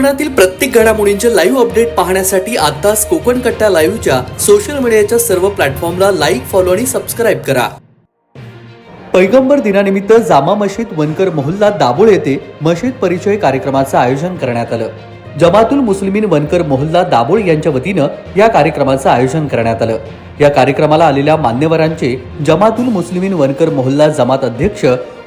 कोकणातील प्रत्येक घडामोडींचे लाईव्ह अपडेट पाहण्यासाठी आताच कोकण कट्टा लाईव्हच्या सोशल मीडियाच्या सर्व प्लॅटफॉर्मला लाईक फॉलो आणि सबस्क्राईब करा. पैगंबर दिनानिमित्त जामा मशीद वनकर मोहल्ला दाभोळ येथे मशीद परिचय कार्यक्रमाचं आयोजन करण्यात आलं. जमातुल मुस्लिमीन वनकर मोहल्ला दाभोळ यांच्या वतीनं या कार्यक्रमाचं आयोजन करण्यात आलं. या कार्यक्रमाला आलेल्या मान्यवरांचे जमातुल मुस्लिमीन वनकर मोहल्ला जमात अध्यक्ष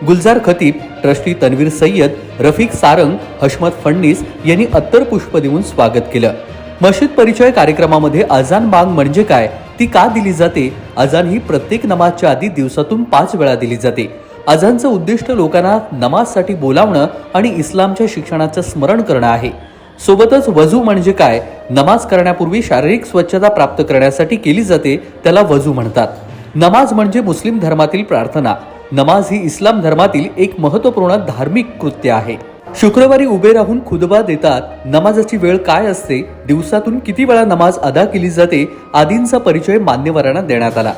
गुलजार खतीब ट्रस्टी तन्वीर सय्यद रफिक सारंग हशमत फडणीस यांनी अत्तर पुष्प देऊन स्वागत केलं. मशीद परिचय कार्यक्रमामध्ये अजान बांग म्हणजे काय ती का दिली जाते? अजान ही प्रत्येक नमाजच्या आधी दिवसातून पाच वेळा दिली जाते. अजानचं उद्दिष्ट लोकांना नमाजसाठी बोलावणं आणि इस्लामच्या शिक्षणाचं स्मरण करणं आहे. सोबतच वजू म्हणजे काय? नमाज करण्यापूर्वी शारीरिक स्वच्छता प्राप्त करण्यासाठी केली जाते त्याला वजू म्हणतात. नमाज म्हणजे मुस्लिम धर्मातील प्रार्थना. नमाज ही इस्लाम धर्मातील एक महत्त्वपूर्ण धार्मिक कृत्य आहे. शुक्रवारी उभे राहून खुदबा देतात नमाजाची वेळ काय असते दिवसातून किती वेळा नमाज अदा केली जाते आदींचा परिचय मान्यवरांना देण्यात आला.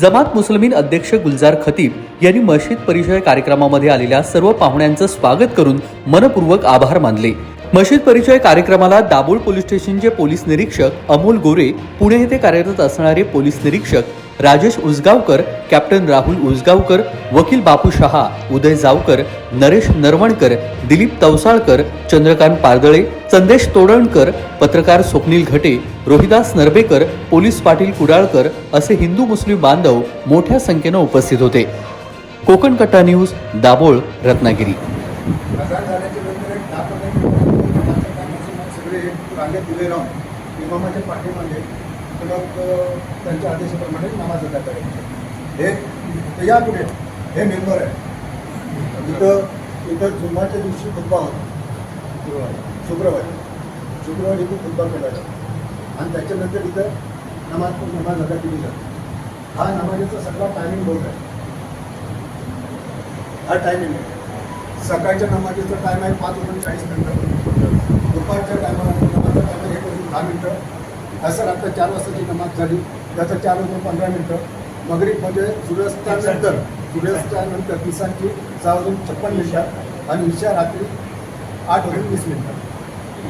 जमात मुस्लिमीन अध्यक्ष गुलजार खतीब यांनी मशीद परिचय कार्यक्रमामध्ये आलेल्या सर्व पाहुण्यांचं स्वागत करून मनपूर्वक आभार मानले. मशीद परिचय कार्यक्रमाला दाभोळ पोलीस स्टेशनचे पोलीस निरीक्षक अमोल गोरे पुणे येथे कार्यरत असणारे पोलीस निरीक्षक राजेश उसगावकर कॅप्टन राहुल उसगावकर वकील बापू शहा उदय जावकर नरेश नरवणकर दिलीप तवसाळकर चंद्रकांत पारदळे संदेश तोडणकर पत्रकार स्वप्नील घटे रोहिदास नरबेकर पोलीस पाटील कुडाळकर असे हिंदू मुस्लिम बांधव मोठ्या संख्येनं उपस्थित होते. कोकण कट्टा न्यूज दाभोळ रत्नागिरी आजार झाल्याच्यानंतर एक दहा पंधरा मिनिटं सगळे रांगेत उभे इमामाच्या पाठीमागे मग त्यांच्या आदेशाप्रमाणे नमाज अदा करायचे. हे या पुढे हे मेंबर आहे. इथं इथं जुम्माच्या दिवशी खुद्बा होता. शुक्रवारी. शुक्रवारी इथं खुद्बा केला जातो. आणि त्याच्यानंतर इथं नमाज नमाज अदा केली जाते. हा नमाजाचा सगळा टायमिंग बोर्ड आहे. हा टायमिंग आहे. सकाळच्या नमाजीचा टाईम आहे पाच वाजून चाळीस मिनटं. दुपारच्या टायमाला नमाजचा टाईम आहे एक वाजून दहा मिनटं. असं आता चार वाजताची नमाज झाली. त्याचं चार वाजून पंधरा मिनटं. मगरीबमध्ये सूर्यास्तानंतर सूर्यास्तानंतर किसानची सहा वाजून छप्पन मिनटं आणि ईशा रात्री आठ वाजून वीस मिनटं.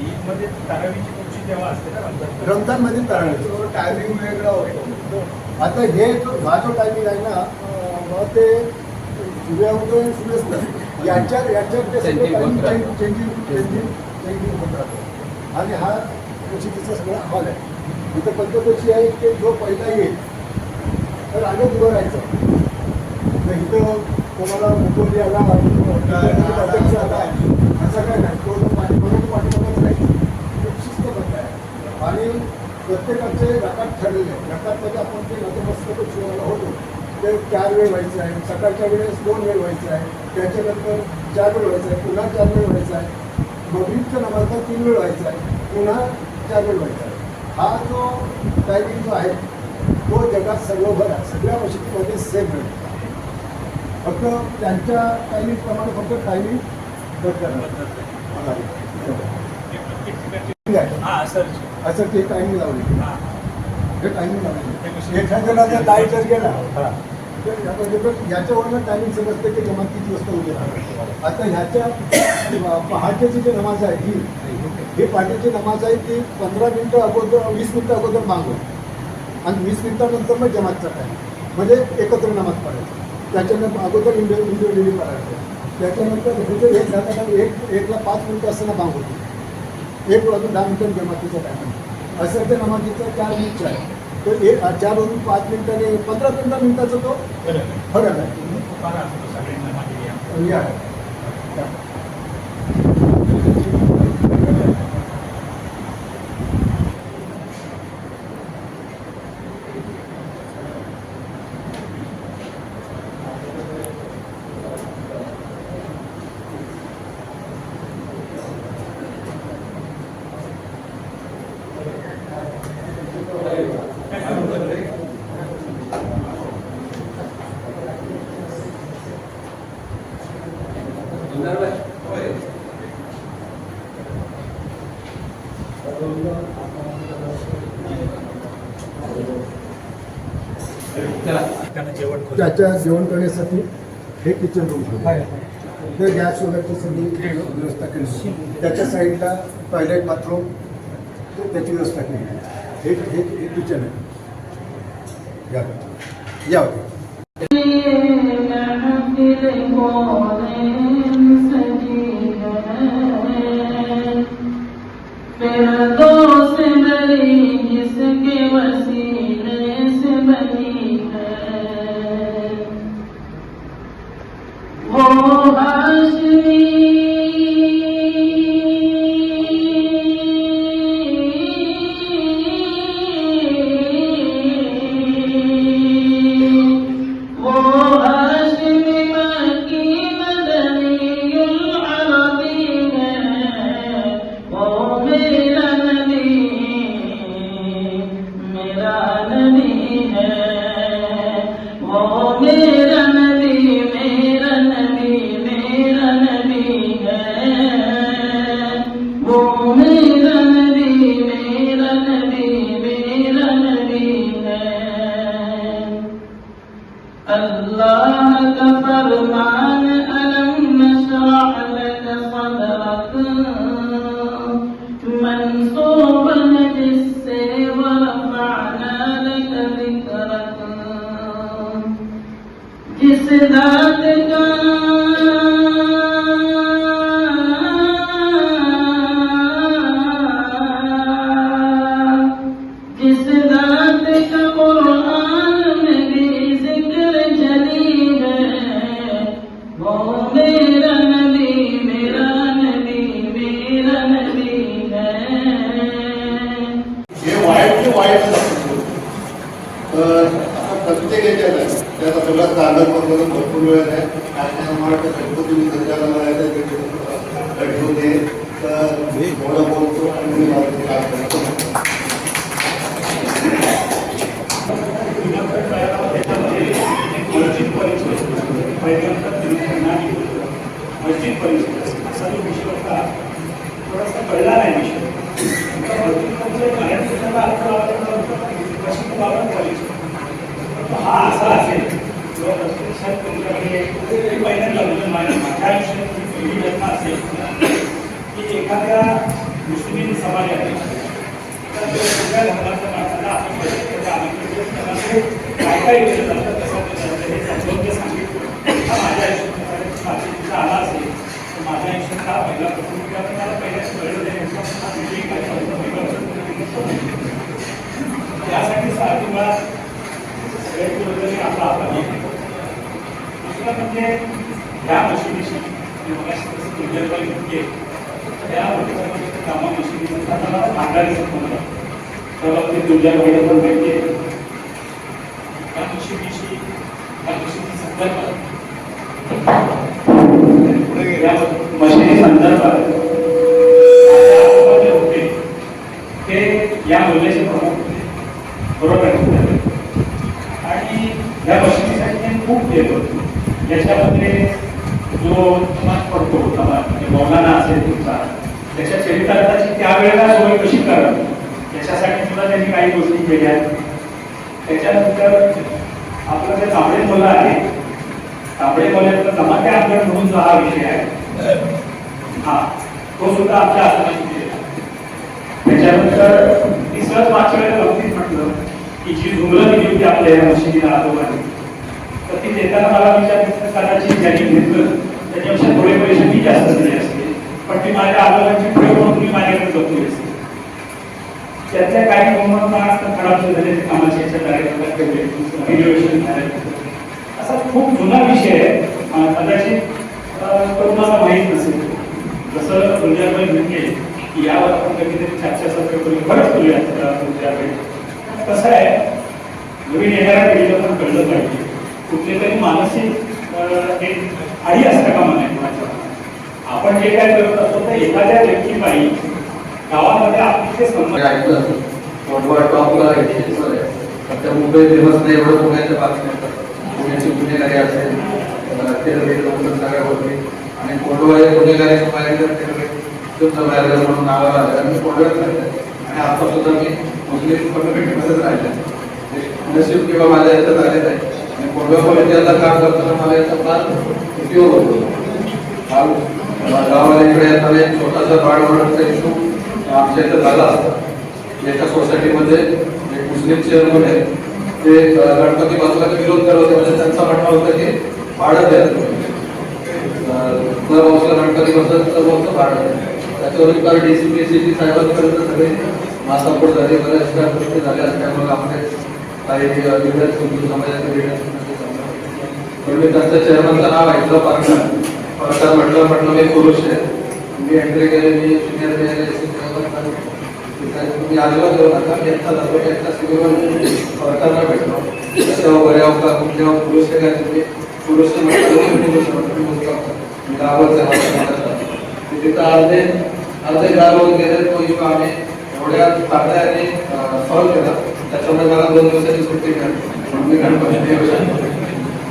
ईदमध्ये तारावीची पुढची तेव्हा असते ना रमजान रमजानमध्ये तराळ टायमिंग वेगळा होतो. आता हे जो हा जो टायमिंग आहे ना ते सूर्योदय सूर्यास्त याच्यात याच्यात ते सगळं timing change changing changing changing होत राहतं. आणि हा मशिदीचा सगळा हॉल आहे. इथं पद्धत अशी आहे की जो पहिला येईल तर आलं उभं राहायचं. तर इथं कोणाला मुकोली आला अध्यक्ष आला असं काय नाही. तो जो पाठी नाही पाठीमागच राहील खूप शिस्तबद्ध आहे. आणि प्रत्येकाचे रकात ठरलेले रकातमध्ये म्हणजे आपण ते नतमस्तक शिवायला होतो ते चार वेळ व्हायचं आहे. सकाळच्या वेळेस दोन वेळ व्हायचं आहे. त्याच्यानंतर चार वेळ व्हायचं आहे. पुन्हा चार वेळ व्हायचं आहे. मगरीबच्या नमाजला तीन वेळ व्हायचा आहे. पुन्हा चार वेळ व्हायचा आहे हा जो टायमिंग जो आहे तो जगात सर्वभर आहे. सगळ्या मशिदीमध्ये सेम मिळतो फक्त त्यांच्या टायमिंगप्रमाणे फक्त टायमिंग बदलणार हा असं असं ते टायमिंग लावले हा. टायमिंग लावले एखाद्याला जर लाइट जर गेला तर याच्यावर- याच्यावरनं टायमिंग समजतं की जमात किती वाजता उभे राहणार. आता ह्याच्या पहाटेची जी नमाज आहे ही ही पहाटेची नमाज आहे ती पंधरा मिनटं अगोदर वीस मिनटं अगोदर मागून आणि वीस मिनटानंतर मग जमातचा टाईम म्हणजे एकत्र नमाज पडायचं त्याच्यानंतर अगोदर इंडिओ इंडिओ करायचं. त्याच्यानंतर हे एक एक एकला पाच मिनटं असताना बांग होती एक वाजून दहा मिनिटं जमातीचा टाईम असं ते नमाजीचा चार मिनिटचा आहे. तर एक चार वाजून पाच मिनिटाने पंधरा पंधरा मिनिटाचा तो फरक आहे. त्याच्या जेवण करण्यासाठी हे किचन रूम आहे. ते गॅस वगैरेची सगळी व्यवस्था केली. त्याच्या साईडला टॉयलेट बाथरूम त्याची व्यवस्था केली. हे हे हे किचन आहे. या. या. होते बड़ी rizqi मेरा नदी मेरा नदी मेरा हे वाईट ते वाईट आता प्रत्येक याच्यात आहे. त्याचा सगळा कागद वगैरे भरपूर वेळ आहे. काय काय मला वाटतं गणपती मस्जिद परिसर असा जो विषय होता थोडासा कळला नाही विषय. हा असा असेल किंवा प्रत्यक्षात तुमच्याकडे ते पहिल्यांदा माझ्या आयुष्यात पहिली घटना असेल. की एखाद्या मुस्लिम समाज तर त्या धर्माच्या माणसाला आपण काय काय केलं जातं कसं केलं जातं हे समजावून ते सांगितलं हा माझ्या आयुष्यात माझी तिथं आला असेल तर माझ्या आयुष्यात हा पहिला प्रसंग किंवा तो मला पहिल्याच कळलं नाही याचा हा विषय काय झाला पहिला प्रसंग त्यासाठी सारखी मला सगळे कुठेतरी आपला आपण दुसरं म्हणजे ह्या मशिदीशी मी मगाशी जसं तुझ्याकडे घेतली त्या कामा मशिदीचा मला भांडारीचं म्हणलं तर ते तुझ्याकडे पण माहिती आहे त्या मशिदीशी त्या मशिदी संदर्भात होते ते या मुलाचे प्रमुख होते बरोबर आणि या मशिदीसाठी त्यांनी खूप केलं होतं याच्यामध्ये जो समाज पडतो म्हणजे मौलाना असेल तुमचा त्याच्या चरित्राची त्यावेळेला सोय कशी करावी त्याच्यासाठी सुद्धा त्यांनी काही गोष्टी केल्या त्याच्यानंतर आपलं जे चांगले मुलं आहे तांबडे कॉलेजचा समाज अंतर म्हणून जो हा विषय आहे हा तो सुद्धा आमच्या आसनाची त्याच्यानंतर मी सहज मागच्या वेळेला बाबतीत म्हटलं की जी झुंगलं दिली होती आपल्या या मशिदीला आजोबांनी तर ती देताना मला विचार कदाचित ज्यांनी घेतलं त्याच्यापेक्षा थोडे पैसे मी जास्त दिले असते पण ती माझ्या आजोबांची ठेव म्हणून मी माझ्याकडे जपली असते त्यातल्या काही गंमत असतात खराब झाले कामाचे याच्या कार्यक्रमात ठेवले रिनोव्हेशन झाले असा खूप जुना विषय आहे. कदाचित अं, तुम्हाला माहीत नसेल. जसं तुमच्याकडे म्हटले की यावर आपण कधीतरी चर्चासत्र करून बरंच करूया तुमच्याकडे कसं आहे नवीन येणाऱ्या पिढीला पण कळलं पाहिजे. कुठले तरी मानसिक एक आडी असतं का मला कोणाच्या आपण जे काय करत असतो तर एखाद्या व्यक्तीपायी गावामध्ये आपली ते संबंध मोठमोठ्या टॉपला एज्युकेशन मुंबई फेमस नाही एवढं पुण्याच्या बातम्या येतात पुण्याची गुन्हेगारी असेल तेरवे लोक सगळ्या गोष्टी. आणि कोंडवाळे गुन्हेगारी पाहिजे तेरवे तुमचं बाहेर म्हणून नावाला आलं मी कोंडव्यात राहिलं आणि आता सुद्धा मी मुस्लिम कम्युनिटीमध्येच राहिलं. म्हणजे नशीब किंवा माझ्या याच्यात आलेलं आहे. आणि कोंडवा कॉलेजला काम करताना मला याचा फार उपयोग होतो. काल गावाकडे येताना एक छोटासा बाळ ओरडचा इशू आमच्या इथं झाला. असता एका सोसायटीमध्ये एक मुस्लिम चेअरमन आहे. ते गणपती बसवायचा विरोध करत होते म्हणजे त्यांचं म्हणणं होतं की भाडं द्या. दर वर्षाला गणपती बसत तर वर्ष भाडं द्या. त्याच्यावर काल डीसीपी सीपी साहेबांपर्यंत सगळे मासापूर झाले बऱ्याच काही गोष्टी झाल्या असल्यामुळे आपले काही लिडर्स समाजाचे लिडर्स म्हणजे पण मी त्यांचं चेअरमनचं नाव ऐकलं पारकर पारकर म्हटलं म्हटलं मी पुरुष आहे. मी एंट्री केली मी सिनियर तुम्ही अजिबात येऊ नका मी एकटा जातो मी एकटा सिव्हिल पारकरला भेटलो त्याच्यावर बऱ्या होता तुमच्या पुरुष आहे काय तुम्ही पुरुष म्हटलं मी पुरुष म्हटलं मी मुलगा होता. मी गावात आहे तिथं अर्धे अर्धे गावावर गेले तो इशू आम्ही एवढ्या तात्याने सॉल्व्ह केला त्याच्यामुळे मला दोन दिवसाची सुट्टी मिळाली म्हणून मी गणपती देव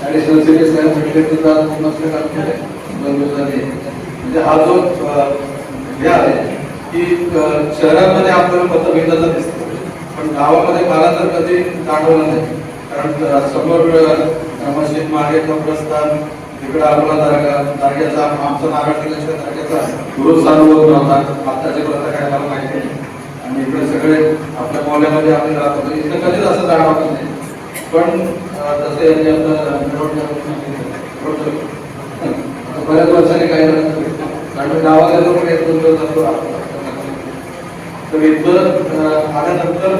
ऍडिशनल सिटी साहेब भेटले सुद्धा नसले काम केले दोन दिवसांनी म्हणजे हा जो अं, हे आहे की अं, शहरामध्ये आपल्याला मतभेदाचा दिसतो. पण गावामध्ये मला तर कधी जाणवलं नाही. कारण समोर मशीद मागे कब्रस्तान इकडे आपला दर्गा दर्ग्याचा आमचा नागाटिकाच्या दर्ग्याचा गुरु अनुभव नव्हता. आत्ताची प्रथा काय मला माहिती नाही. आणि इकडे सगळे आपल्या मोहल्ल्यामध्ये आम्ही राहत होतो. इथं कधीच असं जाणवत नाही. पण तसे यांनी आता बऱ्याच वर्षांनी काही झालं कारण मी गावाला जो पण एक दोन दिवस जातो तर इथं आल्यानंतर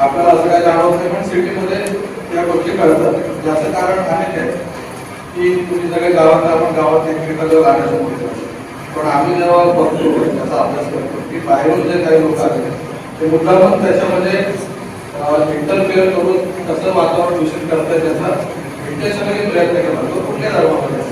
आपल्याला असं काय जाणवत नाही पण सिटीमध्ये त्या गोष्टी कळतात. याचं कारण अनेक आहे की तुम्ही सगळे गावात आपण गावात एकमेकांना राहण्याचं पण आम्ही जेव्हा बघतो त्याचा अभ्यास करतो की बाहेरून जे काही लोक आले ते मुद्दामून त्याच्यामध्ये इंटरफिअर करून कसं वातावरण दूषित करता त्याचा इंटेन्शनली प्रयत्न केला जातो कुठल्या धर्मामध्ये?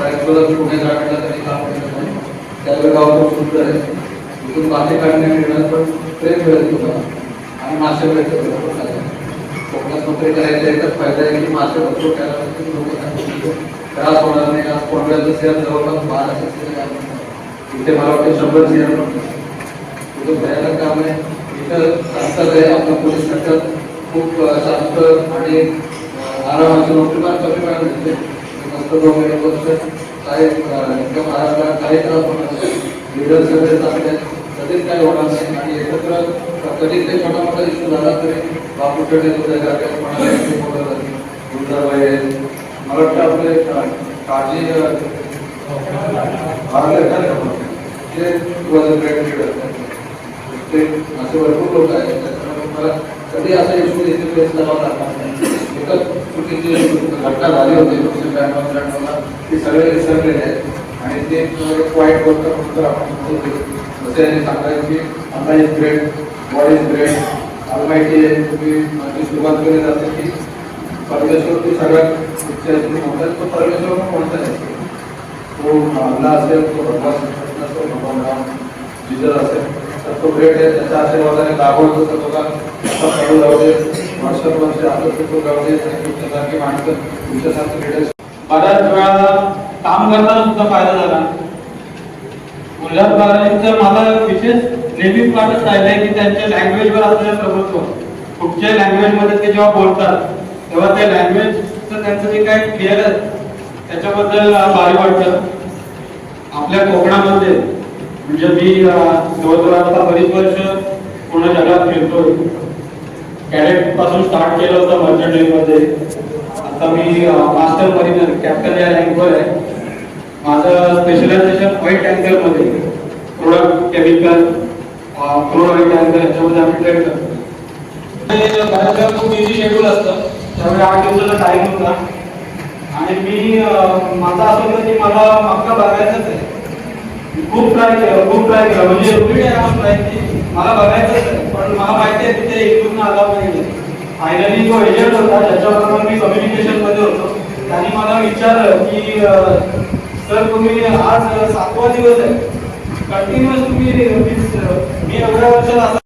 अं, साहेबसोबत मी तरी काम नाही त्यावेळी गाव खूप सुंदर आहे. इथून मासे काढणे मिळणार पण प्रेम मिळत होता आणि मासे मिळतात कोकणात नोकरी फायदा आहे की मासे भरपूर त्रास होणार नाही. आज कोंबड्याचं शेअर जवळपास बाराशे इथे मला वाटतं शंभर शेअर तिथं भयानक काम आहे. इथं शांतता आहे आपलं पोलीस खूप शांत आणि आरामाची नोकरी फार कमी वेळा मिळते मस्त दोन एक वर्ष काय अं, इतकं महाराष्ट्रात काही त्रास होणार नाही लिडर सगळे चांगले. कधीच काही होणार नाही आणि एकत्र कधीच काही छोटा मोठा इश्यू झाला तरी बापू काही नाही. गुंजाबाई आहेत. मला एकच चुकीची घटना झाली होती मुस्लिम बँक ती सगळे विसरलेले आहेत आणि ते वाईट गोष्ट म्हणून आपण जसे यांनी सांगायचं की Allah is great God is great almighty तुम्ही सुरुवात केली जाते की परमेश्वर ती सगळ्यात तुम्ही म्हणतात तो परमेश्वर पण कोणता आहे तो अल्ला असेल तो भगवान कृष्ण असेल भगवान राम जिजर असेल तर तो ग्रेट आहे त्याच्या आशीर्वादाने दाखवतो तर बघा माणसं बऱ्याच वेळा काम करताना सुद्धा फायदा झाला. मला विशेष नेहमी वाटत राहिलंय की त्यांच्या लँग्वेजवर असलेलं प्रभुत्व. कुठच्या लँग्वेजमध्ये ते जेव्हा बोलतात तेव्हा त्या लँग्वेजचं त्यांचं जे काय क्लिअर आहे त्याच्याबद्दल भारी वाटतं. आपल्या कोकणामध्ये म्हणजे मी जवळजवळ आता बरीच वर्ष पूर्ण जगात फिरतोय. कॅडेटपासून स्टार्ट केलं होतं मर्चंट नेव्हीमध्ये आता मी मास्टर मरीनर कॅप्टन या रँकवर आहे. माझं स्पेशलायझेशन ऑइल टँकरमध्ये product chemical crude oil tanker याच्यामध्ये आम्ही ट्रेड करतो. खूप बिझी शेड्यूल असतं. त्यामुळे आठ दिवसाचा टाईम होता. आणि मी माझा माझं असं होतं की मला मक्का बघायचंच आहे. खूप ट्राय केलं खूप ट्राय केलं. म्हणजे एवढी की मला बघायचं पण मला माहिती आहे तिथे इथून आला पाहिजे. फायनली जो एजंट होता ज्याच्याबरोबर मी कम्युनिकेशनमध्ये होतो. त्यांनी मला विचारलं की सर तर तुम्ही आज सातवा दिवस आहे. कंटिन्युअस तुम्ही मी एवढ्या वर्षात असा